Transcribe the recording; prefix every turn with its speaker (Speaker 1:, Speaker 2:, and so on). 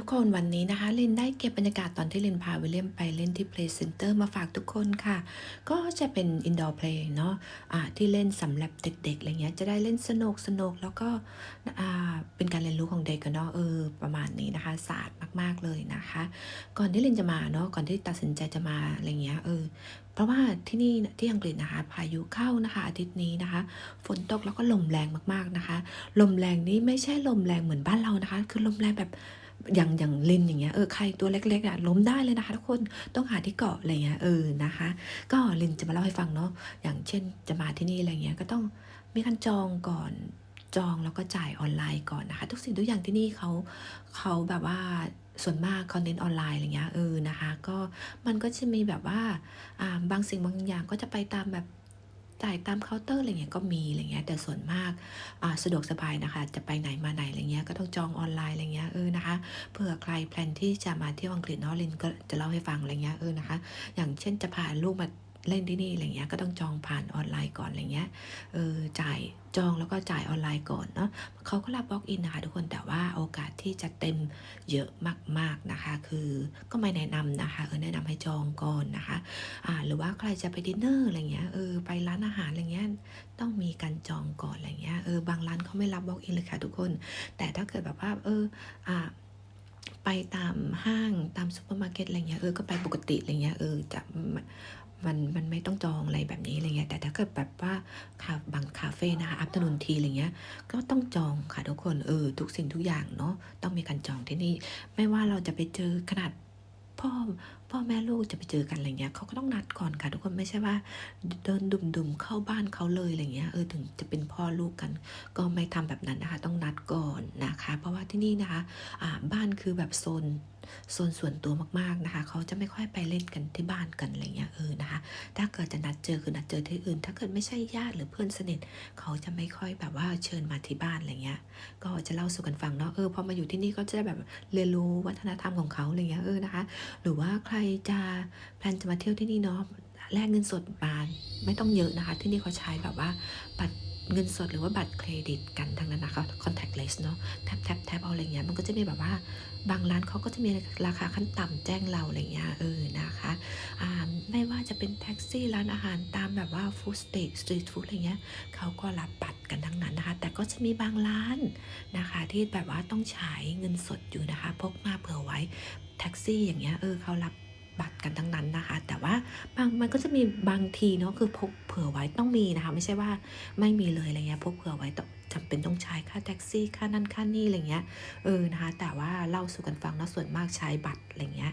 Speaker 1: ทุกคนวันนี้นะคะลินได้เก็บบรรยากาศตอนที่ลินพาวิลเลียมไปเล่นที่ Play Center มาฝากทุกคนค่ะ ก็จะเป็น indoor play เนาะะที่เล่นสำหรับเด็กๆอะไรเงี้ยจะได้เล่นสนุกสนุกแล้วก็เป็นการเรียนรู้ของเด็กกันเนาะเออประมาณนี้นะคะศาสตร์มากๆเลยนะคะ ก่อนที่ลินจะมาเนาะก่อนที่ตัดสินใจจะมาอะไรเงี้ยเออเพราะว่าที่นี่ที่อังกฤษนะคะพายุเข้านะคะ อาทิตย์นี้นะคะ ฝนตกแล้วก็ลมแรงมากๆนะคะ ลมแรงนี้ไม่ใช่ลมแรงเหมือนบ้านเรานะคะ คือลมแรงแบบ อย่างอย่างลินอย่างเงี้ยเออใครตัวเล็กๆอะล้มได้เลยนะคะทุกคนต้องหาที่เกาะอะไรเงี้ยเออนะคะ ก็ลินจะมาเล่าให้ฟังเนาะอย่างเช่นจะมาที่นี่อะไรเงี้ยก็ต้องมีการจองก่อนจองแล้วก็จ่ายออนไลน์ก่อนนะคะ ทุกสิ่งทุกอย่างที่นี่เขาเขาแบบว่าส่วนมากเขาเน้นออนไลน์อะไรเงี้ยเออนะคะ ก็มันก็จะมีแบบว่าอ่าบางสิ่งบางอย่างก็จะไปตามแบบ จ่ายตามเคาน์เตอร์อะไรเงี้ยก็มีอะไรเงี้ยแต่ส่วนมากาสะดวกสบายนะคะ จะไปไหนมาไหนอะไรเงี้ยก็ต้องจองออนไลน์อะไรเงี้ยเออนะคะเผื่อใครแพลนที่จะมาเที่ยวอังกฤษเนาะลินก็จะเล่าให้ฟังอะไรเงี้ยเออนะคะ อย่างเช่นจะพาลูกมา เล่นที่นี่อะไรเงี้ยก็ต้องจองผ่านออนไลน์ก่อนอะไรเงี้ยเออจ่ายจองแล้วก็จ่ายออนไลน์ก่อนเนาะเขาก็รับบล็อกอินนะคะทุกคนแต่ว่าโอกาสที่จะเต็มเยอะมากๆนะคะ คือก็ไม่แนะนำนะคะเออแนะนำให้จองก่อนนะคะอ่าหรือว่าใครจะไปดินเนอร์อะไรเงี้ยเออไปร้านอาหารอะไรเงี้ยต้องมีการจองก่อนอะไรเงี้ยเออบางร้านเขาไม่รับบล็อกอินเลยค่ะทุกคน แต่ถ้าเกิดแบบว่าเอออ่าไปตามห้างตามซูเปอร์มาร์เก็ตอะไรเงี้ยเออก็ไปปกติอะไรเงี้ยเออจะ มันมันไม่ต้องจองอะไรแบบนี้อะไรเงี้ยแต่ถ้าเกิดแบบว่าคาบางคาเฟ่นะคะอัพตนุนทีอะไรเงี้ยก็ต้องจองค่ะทุกคนเออทุกสิ่งทุกอย่างเนาะต้องมีการจองที่นี่ ไม่ว่าเราจะไปเจอขนาดพ่อพ่อแม่ลูกจะไปเจอกันอะไรเงี้ยเขาก็ต้องนัดก่อนค่ะทุกคนไม่ใช่ว่า เดินดุมๆเข้าบ้านเขาเลยอะไรเงี้ยเออถึงจะเป็นพ่อลูกกัน ก็ไม่ทำแบบนั้นนะคะ ต้องนัดก่อนนะคะ เพราะว่าที่นี่นะคะอ่าบ้านคือแบบโซน โซนส่วนตัวมากๆนะคะ เขาจะไม่ค่อยไปเล่นกันที่บ้านกันอะไรเงี้ยเออนะคะ ถ้าเกิดจะนัดเจอคือนัดเจอที่อื่น ถ้าเกิดไม่ใช่ญาติหรือเพื่อนสนิท เขาจะไม่ค่อยแบบว่าเชิญมาที่บ้านอะไรเงี้ย ก็จะเล่าสู่กันฟังเนาะเออพอมาอยู่ที่นี่ก็จะแบบเรียนรู้วัฒนธรรมของเขาอะไรเงี้ยเออนะคะ หรือว่าใครจะแพลนจะมาเที่ยวที่นี่เนาะ แลกเงินสดบานไม่ต้องเยอะนะคะ ที่นี่เขาใช้แบบว่าบัตรเงินสดหรือว่าบัตรเครดิตกันทั้งนั้นนะคะ contactless เนาะแทบแทบแทบเอาอะไรเงี้ยมันก็จะมีแบบว่าบางร้านเขาก็จะมีราคาขั้นต่ำแจ้งเราอะไรเงี้ยเออนะคะอ่าไม่ว่าจะเป็นแท็กซี่ร้านอาหารตามแบบว่าฟู้ดสเต e สตรีทฟู้ดอะไรเงี้ยเขาก็รับบัตรกันทั้งนั้นนะคะ แต่ก็จะมีบางร้านนะคะที่แบบว่าต้องใช้เงินสดอยู่นะคะ พกมาเผื่อไว้แท็กซี่อย่างเงี้ยเออเขารับ บัตรกันทั้งนั้นนะคะ แต่ว่าบางมันก็จะมีบางทีเนาะคือพกเผื่อไว้ต้องมีนะคะ ไม่ใช่ว่าไม่มีเลยอะไรเงี้ยพกเผื่อไว้ต้องจำเป็นต้องใช้ค่าแท็กซี่ค่านั่นค่านี่อะไรเงี้ยเออนะคะแต่ว่าเล่าสู่กันฟังเนาะส่วนมากใช้บัตรอะไรเงี้ย